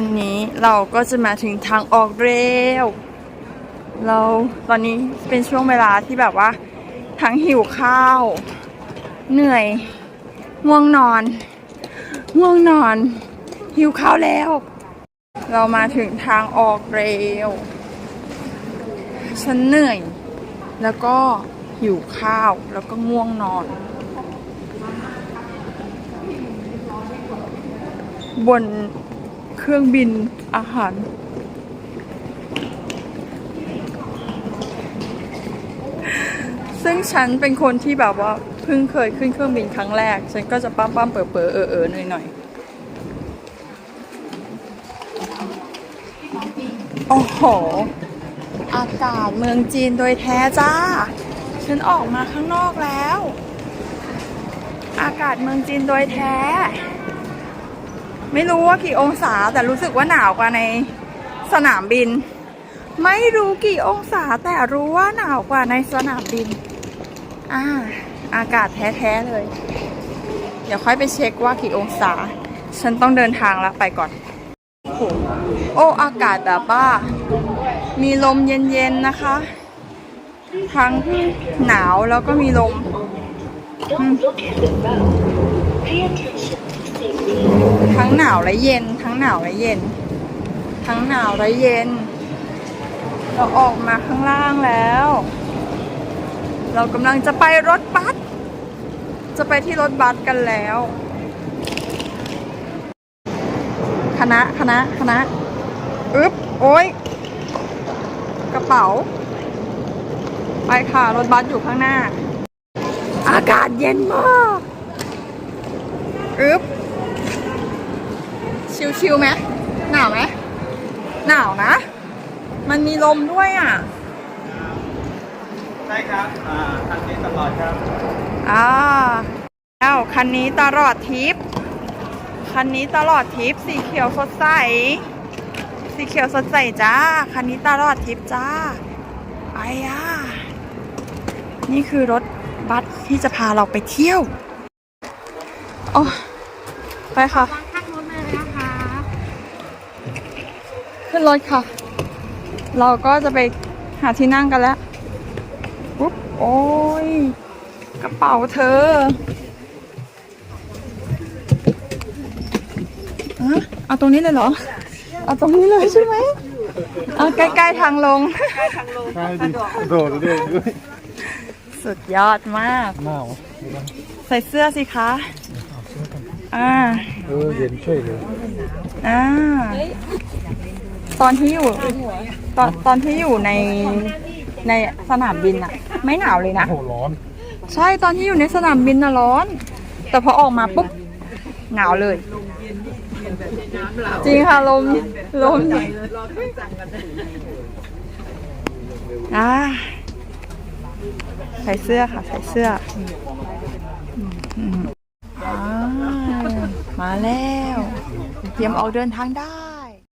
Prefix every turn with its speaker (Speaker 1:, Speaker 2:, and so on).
Speaker 1: อันนี้เราก็จะมาถึงทางออกเร็ว เราตอนนี้เป็นช่วงเวลาที่แบบว่า ทั้งหิวข้าว เหนื่อย ง่วงนอน ง่วงนอน หิวข้าวแล้ว เรามาถึงทางออกเร็ว ฉันเหนื่อย แล้วก็หิวข้าวแล้วก็ง่วงนอนบน เครื่องบินอาหาร ซึ่งฉันเป็นคนที่แบบว่าเพิ่งเคยขึ้นเครื่องบินครั้งแรก ฉันก็จะปั้มปั้มเป๋อเป๋อๆเออเออหน่อยหน่อยโอ้โห อากาศเมืองจีนโดยแท้จ้า ฉันออกมาข้างนอกแล้ว อากาศเมืองจีนโดยแท้ ไม่รู้ว่ากี่องศาแต่รู้สึกว่าหนาวกว่าในสนามบิน ไม่รู้กี่องศาแต่รู้ว่าหนาวกว่าในสนามบิน อ่า อากาศแท้ๆเลย เดี๋ยวค่อยไปเช็คว่ากี่องศา ฉันต้องเดินทางแล้วไปก่อน โอ้อากาศแบบว่ามีลมเย็นๆนะคะ ทั้งหนาวแล้วก็มีลม
Speaker 2: Don't look at the road. Pay attention.
Speaker 1: ทั้งหนาวและเย็น ทั้งหนาวและเย็น ทั้งหนาวและเย็น เราออกมาข้างล่างแล้ว เรากำลังจะไปรถบัส จะไปที่รถบัสกันแล้ว คณะคณะคณะอึ๊บ โอ้ย กระเป๋า ไปค่ะ รถบัสอยู่ข้างหน้า อากาศเย็นมาก อึ๊บ ชิวๆไหมหนาวไหมหนาวนะ มันมีลมด้วยอะ
Speaker 3: ใช่ครับอ่าทางนี้ตลอดครับ
Speaker 1: อ่าแล้วคันนี้ตลอดทริปคันนี้ตลอดทริปสีเขียวสดใสสีเขียวสดใสจ้าคันนี้ตลอดทริปจ้าไปอะนี่คือรถบัสที่จะพาเราไปเที่ยวโอ้ไปค่ะ
Speaker 4: ข้างรถเลยนะคะ
Speaker 1: ขึ้นรถค่ะ เราก็จะไปหาที่นั่งกันแล้วปุ๊บโอ้ยกระเป๋าเธออะเอาตรงนี้เลยเหรอ เอาตรงนี้เลยใช่ไหมเอาใกล้ๆทางลง
Speaker 3: ใช่ดิโดดเรื่อยด้วย
Speaker 1: สุดยอดมาก
Speaker 3: หนาว
Speaker 1: ใส่เสื้อสิคะอ่า
Speaker 3: เออเย็นช่วยเลย
Speaker 1: อ่า ตอนที่อยู่ตอนตอนที่อยู่ในในสนามบินอะไม่หนาวเลยนะ
Speaker 3: โหร้อน
Speaker 1: ใช่ตอนที่อยู่ในสนามบินน่ะร้อน แต่พอออกมาปุ๊บหนาวเลย จริงค่ะลมลมอ่าใส่เสื้อค่ะ ใส่เสื้ออืมอ่ามาแล้ว เตรียมออกเดินทางได้